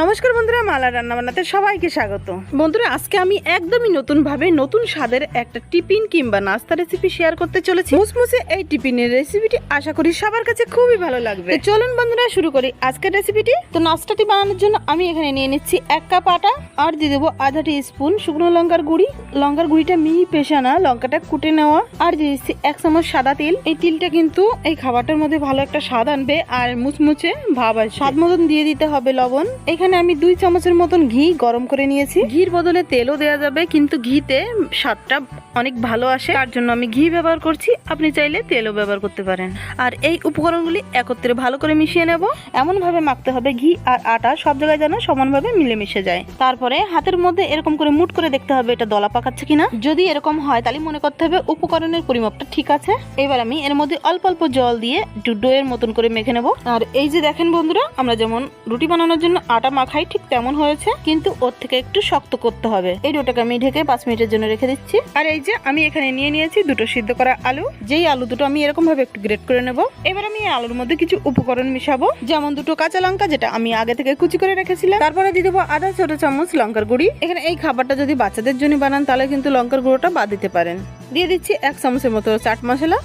নমস্কার বন্ধুরা, মালা রান্না বান্নাতে সবাইকে স্বাগত। বন্ধুরা, আজকে আমি একদমই নতুন ভাবে নতুন স্বাদের একটা টিফিন কিংবা নাস্তা রেসিপি শেয়ার করতে চলেছি। মুসমুসে এই টিফিনের রেসিপিটি আশা করি সবার কাছে খুবই ভালো লাগবে। চলুন বন্ধুরা, শুরু করি আজকের রেসিপিটি তো নাস্তাটি বানানোর জন্য আমি এখানে নিয়ে নিচ্ছি এক কাপ আটা, আর দিয়ে দেবো আধা টি স্পুন শুকনো লঙ্কার গুঁড়ি। লঙ্কার গুঁড়িটা মিহি পেশানা লঙ্কাটা কুটে নেওয়া। আর দিয়ে দিচ্ছি এক চামচ সাদা তিল। এই তিলটা কিন্তু এই খাবারটার মধ্যে ভালো একটা স্বাদ আনবে, আর মুচমুচে ভাব আসবে। স্বাদ মতন দিয়ে দিতে হবে লবণ। এখানে আমি দুই চামচের মতন ঘি গরম করে নিয়েছি। ঘির বদলে তেলও দেওয়া যাবে, কিন্তু ঘিতে স্বাদটা অনেক ভালো আসে। তার জন্য আমি ঘি ব্যবহার করছি। আপনি চাইলে তেলও ব্যবহার করতে পারেন। আর এই উপকরণগুলি একত্রে ভালো করে মিশিয়ে নেব। এমনভাবে মাখতে হবে ঘি আর আটা সব জায়গায় যেন সমানভাবে মিলেমিশে যায়। তারপরে হাতের মধ্যে এরকম করে মুট করে দেখতে হবে এটা দলা পাকাচ্ছে কিনা। যদি এরকম হয় তাহলে মনে করতে হবে উপকরণের পরিমাপটা ঠিক আছে। এবার আমি এর মধ্যে অল্প অল্প জল দিয়ে একটু ডোয়ের মতন করে মেখে নেব। আর এই যে দেখেন বন্ধুরা, আমরা যেমন রুটি বানানোর জন্য আটা মাখাই ঠিক তেমন হয়েছে। কিন্তু ওর থেকে একটু শক্ত করতে হবে। এই ডোটাকে আমি ঢেকে পাঁচ মিনিটের জন্য রেখে দিচ্ছি। আর এই যে আমি এখানে নিয়ে নিয়েছি দুটো সিদ্ধ করা আলু। যেই আলু দুটো আমি এরকম ভাবে একটু গ্রেট করে নেব। এবার আমি আলুর মধ্যে কিছু উপকরণ মিশাবো। যেমন দুটো কাঁচা লঙ্কা, যেটা আমি আগে থেকে কুচি করে রেখেছিলাম। তারপরে দিয়ে দেবো আধা ছোট চামচ লঙ্কার গুঁড়ি। এখানে এই খাবারটা যদি বাচ্চাদের জন্য বানান, তাহলে কিন্তু লঙ্কার গুঁড়োটা বাদ দিতে পারেন। দিয়ে দিচ্ছি এক চামচের মতো চাট মশলা।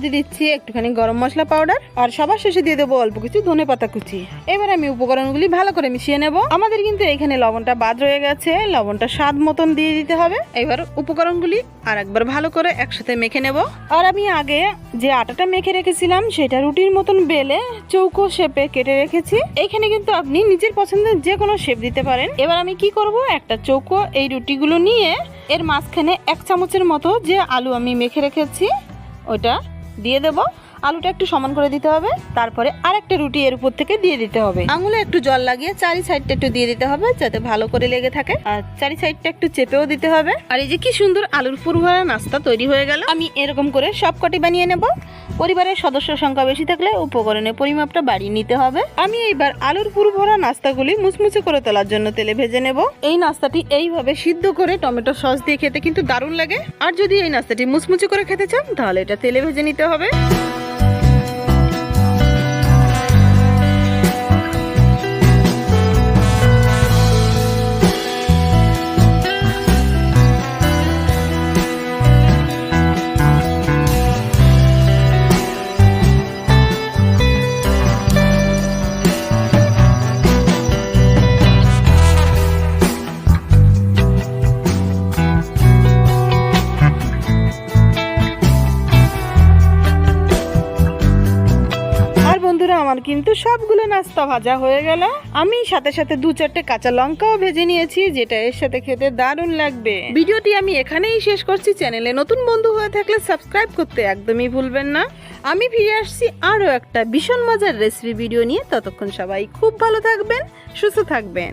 দিয়ে দিচ্ছি একটুখানি গরম মশলা পাউডার আর সবার শেষে দিয়ে দেবো অল্প কিছু ধনে পাতা কুচি। এবার আমি উপকরণগুলি ভালো করে মিশিয়ে নেব। আমাদের কিন্তু এখানে লবণটা বাদ রয়ে গেছে, লবণটা স্বাদ মতন দিয়ে দিতে হবে। এবার উপকরণগুলি আর একবার ভালো করে একসাথে মেখে নেব। আর আমি আগে যে আটাটা মেখে রেখেছিলাম, সেটা রুটির মতন বেলে চৌকো শেপে কেটে রেখেছি। এখানে কিন্তু আপনি নিজের পছন্দের যে কোনো শেপ দিতে পারেন। এবার আমি কি করব? একটা চৌকো এই রুটিগুলো নিয়ে, এর মাঝখানে এক চামচের মতো যে আলু আমি মেখে রেখেছি, ওটা দিয়ে দেব। আলুটা একটু সমান করে দিতে হবে। তারপরে আরেকটা রুটি এর উপর থেকে দিয়ে দিতে হবে। আঙুলে একটু জল লাগিয়ে চারি সাইডটা একটু দিয়ে দিতে হবে, যাতে ভালো করে লেগে থাকে। আর চারি সাইডটা একটু চেপেও দিতে হবে। আর এই যে কি সুন্দর আলুর পুরভরা নাস্তা তৈরি হয়ে গেল। আমি এরকম করে সব কটি বানিয়ে নেব। পরিবারের সদস্য সংখ্যা বেশি থাকলে উপকরণের পরিমাপটা বাড়িয়ে নিতে হবে। আমি এইবার আলুর পুরো ভরা নাস্তাগুলি মুচমুচে করে তোলার জন্য তেলে ভেজে নেব। এই নাস্তাটি এইভাবে সিদ্ধ করে টমেটো সস দিয়ে খেতে কিন্তু দারুণ লাগে। আর যদি এই নাস্তাটি মুচমুচে করে খেতে চান, তাহলে এটা তেলে ভেজে নিতে হবে। আমার কিন্তু সবগুলো নাস্তা ভাজা হয়ে গেল। আমি সাথে সাথে দু চারটে কাঁচা লঙ্কাও ভেজে নিয়েছি, যেটা এর সাথে খেতে দারুণ লাগবে। ভিডিওটি আমি এখানেই শেষ করছি। চ্যানেলে নতুন বন্ধু হয়ে থাকলে সাবস্ক্রাইব করতে একদমই ভুলবেন না। আমি ফিরে আসছি আরও একটা ভীষণ মজার রেসিপি ভিডিও নিয়ে। ততক্ষণ সবাই খুব ভালো থাকবেন, সুস্থ থাকবেন।